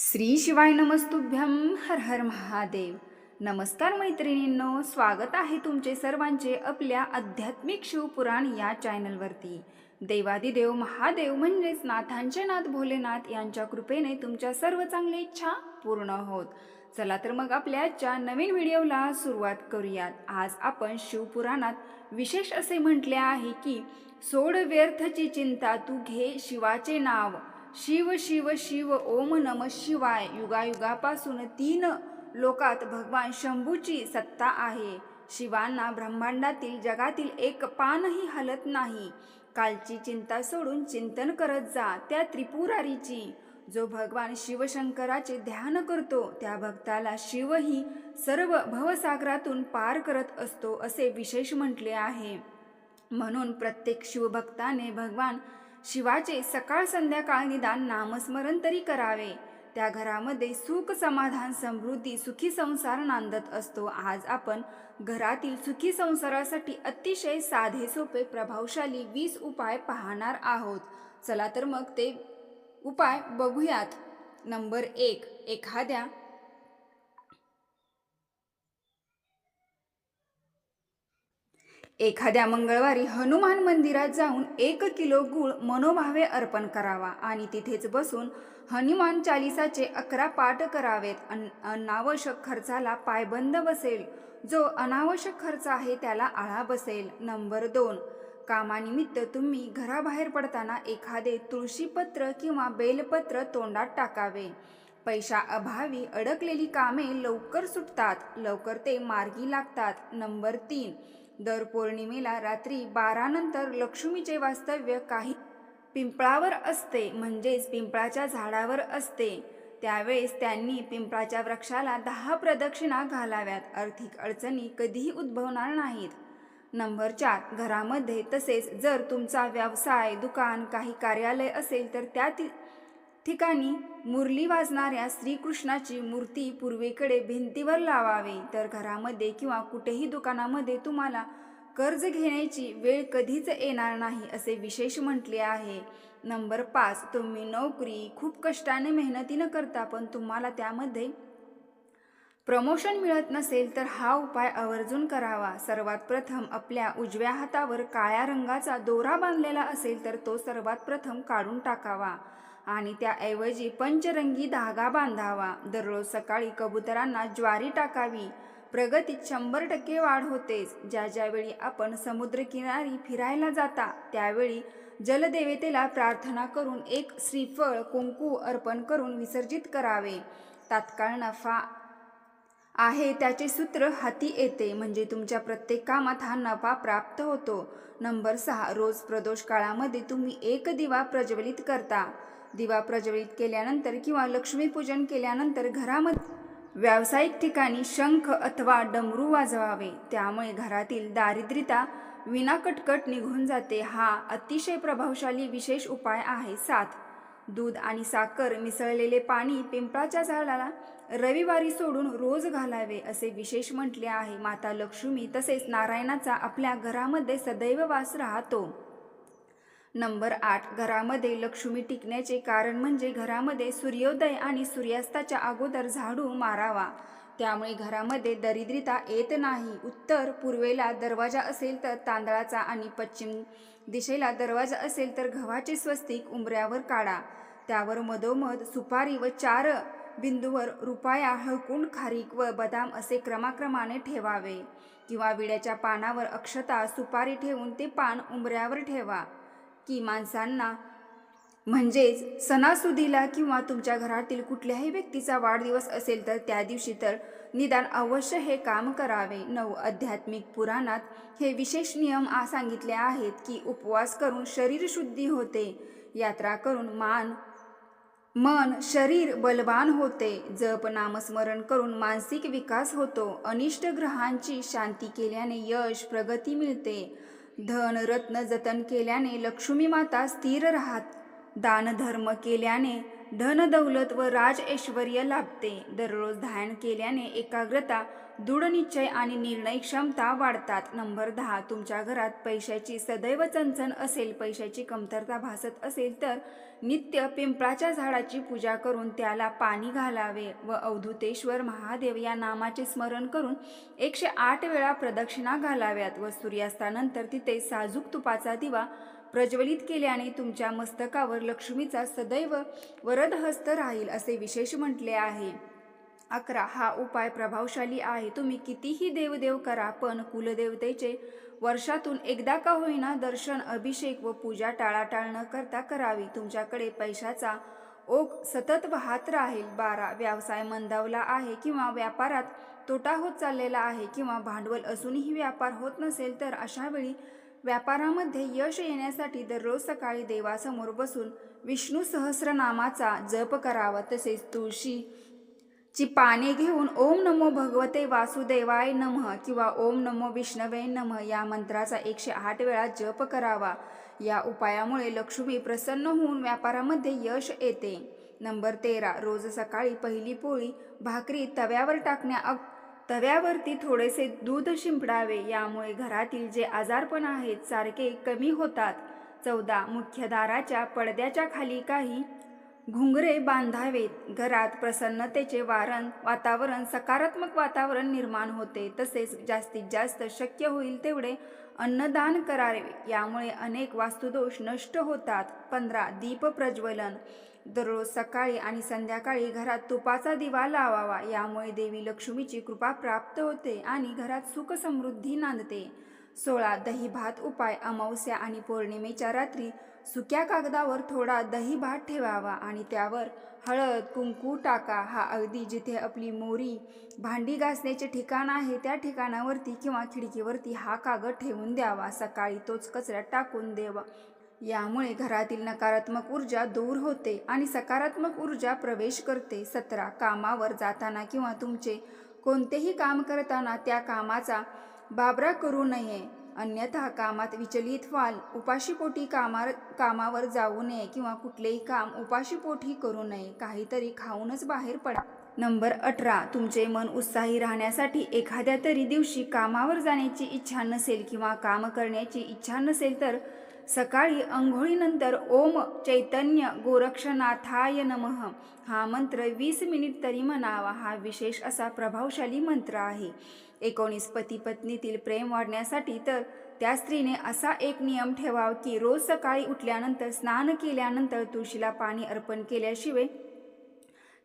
श्री शिवाय नमस्तुभ्यम हर हर महादेव. नमस्कार मैत्रिणींनो स्वागत आहे तुमचे सर्वांचे आपल्या आध्यात्मिक शिवपुराण या चॅनलवरती. देवादिदेव महादेव म्हणजेच नाथांचे नाथ भोलेनाथ यांच्या कृपेने तुमच्या सर्व चांगल्या इच्छा पूर्ण होत. चला तर मग आपल्या आजच्या नवीन व्हिडिओला सुरुवात करूयात. आज आपण शिवपुराणात विशेष असे म्हटले आहे की सोड व्यर्थची चिंता तू घे शिवाचे नाव. शिव शिव शिव ओम नम शिवाय युगायुगापासून तीन लोकात भगवान शंभूची सत्ता आहे. शिवांना ब्रह्मांडातील जगातील एक पानही हलत नाही. कालची चिंता सोडून चिंतन करत जा त्या त्रिपुरारीची. जो भगवान शिवशंकराचे ध्यान करतो त्या भक्ताला शिवही सर्व भवसागरातून पार करत असतो असे विशेष म्हटले आहे. म्हणून प्रत्येक शिवभक्ताने भगवान शिवाचे सकाळ संध्याकाळ निदान नामस्मरण तरी करावे. त्या घरामध्ये सुख समाधान समृद्धी सुखी संसार नांदत असतो. आज आपण घरातील सुखी संसारासाठी अतिशय साधे सोपे प्रभावशाली वीस उपाय पाहणार आहोत. चला तर मग ते उपाय बघूयात. नंबर एक एखाद्या एखाद्या मंगळवारी हनुमान मंदिरात जाऊन एक किलो गूळ मनोभावे अर्पण करावा आणि तिथेच बसून हनुमान चालिसाचे अकरा पाठ करावेत. अन अनावश्यक खर्चाला पायबंद बसेल. जो अनावश्यक खर्च आहे त्याला आळा बसेल. नंबर दोन कामानिमित्त तुम्ही घराबाहेर पडताना एखादे तुळशीपत्र किंवा बेलपत्र तोंडात टाकावे. पैशा अभावी अडकलेली कामे लवकर सुटतात. लवकर ते मार्गी लागतात. नंबर तीन दर पौर्णिमेला रात्री बारानंतर लक्ष्मीचे वास्तव्य काही पिंपळावर असते म्हणजेच पिंपळाच्या झाडावर असते. त्यावेळेस त्यांनी पिंपळाच्या वृक्षाला दहा प्रदक्षिणा घालाव्यात आर्थिक अडचणी कधीही उद्भवणार नाहीत. नंबर चार घरामध्ये तसेच जर तुमचा व्यवसाय दुकान काही कार्यालय असेल तर त्या ठिकाणी मुरली वाजणाऱ्या श्रीकृष्णाची मूर्ती पूर्वेकडे भिंतीवर लावावी. तर घरामध्ये किंवा कुठेही दुकानामध्ये तुम्हाला कर्ज घेण्याची वेळ कधीच येणार नाही असे विशेष म्हटले आहे. नंबर पाच तुम्ही नोकरी खूप कष्टाने मेहनतीनं करता पण तुम्हाला त्यामध्ये प्रमोशन मिळत नसेल तर हा उपाय आवर्जून करावा. सर्वात प्रथम आपल्या उजव्या हातावर काळ्या रंगाचा दोरा बांधलेला असेल तर तो सर्वात प्रथम काढून टाकावा. आणि त्याऐवजी पंचरंगी धागा बांधावा. दररोज सकाळी कबुतरांना ज्वारी टाकावी. प्रगतीत शंभर टक्के वाढ होतेच. ज्या ज्यावेळी आपण समुद्रकिनारी फिरायला जाता त्यावेळी जलदेवतेला प्रार्थना करून एक श्रीफळ कुंकू अर्पण करून विसर्जित करावे. तात्काळ नफा आहे त्याचे सूत्र हाती येते. म्हणजे तुमच्या प्रत्येक कामात हा नफा प्राप्त होतो. नंबर सहा रोज प्रदोष काळामध्ये तुम्ही एक दिवा प्रज्वलित करता. दिवा प्रज्वलित केल्यानंतर किंवा लक्ष्मीपूजन केल्यानंतर घरामध्ये व्यावसायिक ठिकाणी शंख अथवा डमरू वाजवावे. त्यामुळे घरातील दारिद्र्यता विनाकटकट निघून जाते. हा अतिशय प्रभावशाली विशेष उपाय आहे. सात. दूध आणि साखर मिसळलेले पाणी पिंपळाच्या झाडाला रविवारी सोडून रोज घालावे असे विशेष म्हटले आहे. माता लक्ष्मी तसेच नारायणाचा आपल्या घरामध्ये सदैव वास राहतो. नंबर आठ घरामध्ये लक्ष्मी टिकण्याचे कारण म्हणजे घरामध्ये सूर्योदय आणि सूर्यास्ताच्या अगोदर झाडू मारावा. त्यामुळे घरामध्ये दरिद्रता येत नाही. उत्तर पूर्वेला दरवाजा असेल तर तांदळाचा आणि पश्चिम दिशेला दरवाजा असेल तर गव्हाचे स्वस्तिक उंबऱ्यावर काढा. त्यावर मधोमध सुपारी व चार बिंदूवर रुपया हळकून खारीक व बदाम असे क्रमाक्रमाने ठेवावे. किंवा विड्याच्या पानावर अक्षता सुपारी ठेवून ते पान उंबऱ्यावर ठेवा. की माणसांना. म्हणजेच सणासुदीला किंवा तुमच्या घरातील कुठल्याही व्यक्तीचा वाढदिवस असेल तर त्या दिवशी तर निदान अवश्य हे काम करावे. नऊ आध्यात्मिक पुराणात हे विशेष नियम आ सांगितले आहेत की उपवास करून शरीर शुद्धी होते. यात्रा करून मान मन शरीर बलवान होते. जप नामस्मरण करून मानसिक विकास होतो. अनिष्ट ग्रहांची शांती केल्याने यश प्रगती मिळते. धन रत्न जतन केल्याने लक्ष्मी माता स्थिर राहत. दानधर्म केल्याने धन दौलत व राज ऐश्वर्य लाभते. दररोज ध्यान केल्याने एकाग्रता दृढनिश्चय आणि निर्णय क्षमता वाढतात. नंबर दहा तुमच्या घरात पैशाची सदैव चणचण असेल पैशाची कमतरता भासत असेल तर नित्य पिंपळाच्या झाडाची पूजा करून त्याला पाणी घालावे व अवधूतेश्वर महादेव या नामाचे स्मरण करून एकशे आठ वेळा प्रदक्षिणा घालाव्यात व सूर्यास्तानंतर तिथे साजूक तुपाचा दिवा प्रज्वलित केल्याने तुमच्या मस्तकावर लक्ष्मीचा सदैव वरदहस्त राहील असे विशेष म्हटले आहे. अकरा हा उपाय प्रभावशाली आहे. तुम्ही कितीही देवदेव करा पण कुलदेवतेचे वर्षातून एकदा का होईना दर्शन अभिषेक व पूजा टाळाटाळ न करता करावी. तुमच्याकडे पैशाचा ओघ सतत वाहत राहील. बारा व्यवसाय मंदावला आहे किंवा व्यापारात तोटा होत चाललेला आहे किंवा भांडवल असूनही व्यापार होत नसेल तर अशावेळी व्यापारामध्ये यश येण्यासाठी दररोज सकाळी देवासमोर बसून विष्णू सहस्रनामाचा जप करावा तसेच तुळशी ची पाने घेऊन ओम नमो भगवते वासुदेवाय नमः किंवा ओम नमो विष्णवे नमः या मंत्राचा एकशे आठ वेळा जप करावा. या उपायामुळे लक्ष्मी प्रसन्न होऊन व्यापारामध्ये यश येते. नंबर तेरा. रोज सकाळी पहिली पोळी भाकरी तव्यावर टाकण्या अग- तव्यावरती थोडेसे दूध शिंपडावे यामुळे घरातील जे आजारपण आहेत सारखे कमी होतात. चौदा. मुख्य दाराच्या पडद्याच्या खाली काही घुंगरे बांधावेत. घरात प्रसन्नतेचे वारण वातावरण सकारात्मक वातावरण निर्माण होते. तसेच जास्तीत जास्त शक्य होईल तेवढे अन्नदान करावे. यामुळे अनेक वास्तुदोष नष्ट होतात. पंधरा. दीप प्रज्वलन दररोज सकाळी आणि संध्याकाळी घरात तुपाचा दिवा लावावा यामुळे देवी लक्ष्मीची कृपा प्राप्त होते आणि घरात सुख समृद्धी नांदते. सोळा दही भात उपाय अमावस्या आणि पौर्णिमेच्या रात्री सुक्या कागदावर थोडा दही भात ठेवावा आणि त्यावर हळद कुंकू टाका. हा अगदी जिथे आपली मोरी भांडी घासण्याचे ठिकाण आहे त्या ठिकाणावरती किंवा खिडकीवरती हा कागद ठेवून द्यावा. सकाळी तोच कचऱ्यात टाकून देवा यामुळे घरातील नकारात्मक ऊर्जा दूर होते आणि सकारात्मक ऊर्जा प्रवेश करते. सतरा. कामावर जाताना किंवा तुमचे कोणतेही काम करताना त्या कामाचा बाबरा करू नये. अन्यथा कामात विचलित व्हाल उपाशीपोटी कामार कामावर जाऊ नये किंवा कुठलेही काम उपाशीपोटी करू नये. काहीतरी खाऊनच बाहेर पडा. नंबर अठरा. तुमचे मन उत्साही राहण्यासाठी एखाद्या तरी दिवशी कामावर जाण्याची इच्छा नसेल किंवा काम करण्याची इच्छा नसेल तर सकाळी अंघोळीनंतर ओम चैतन्य गोरक्षनाथाय नमः. हा मंत्र वीस मिनिट तरी म्हणावा. हा विशेष असा प्रभावशाली मंत्र आहे. एकोणीस पती पत्नीतील प्रेम वाढण्यासाठी तर त्या स्त्रीने असा एक नियम ठेवावा की रोज सकाळी उठल्यानंतर स्नान केल्यानंतर तुळशीला पाणी अर्पण केल्याशिवाय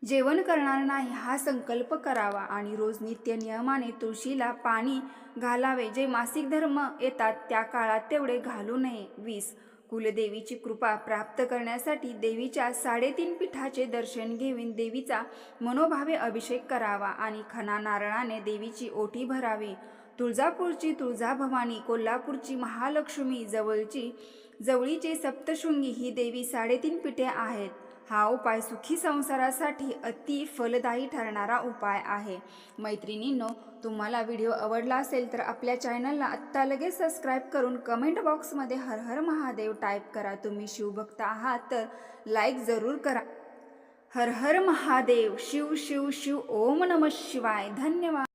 जेवण करणार नाही हा संकल्प करावा आणि रोज नित्य नियमाने तुळशीला पाणी घालावे जे मासिक धर्म येतात त्या काळात तेवढे घालू नये. वीस. कुलदेवीची कृपा प्राप्त करण्यासाठी देवीच्या साडेतीन पीठाचे दर्शन घेऊन देवीचा मनोभावे अभिषेक करावा आणि खना नारळाने देवीची ओटी भरावी. तुळजापूरची तुळजाभवानी कोल्हापूरची महालक्ष्मी जवळची जवळीचे सप्तशृंगी ही देवी साडेतीन पीठे आहेत. हा उपाय सुखी संसारासाठी अति फलदायी ठरणारा उपाय आहे. मैत्रिणींनो तुम्हाला व्हिडिओ आवडला असेल तर आपल्या चॅनलला आत्ता लगेच सबस्क्राईब करून कमेंट बॉक्समध्ये हर हर महादेव टाईप करा. तुम्ही शिवभक्त आहात तर लाईक जरूर करा. हर हर महादेव शिव शिव शिव ओम नम शिवाय. धन्यवाद.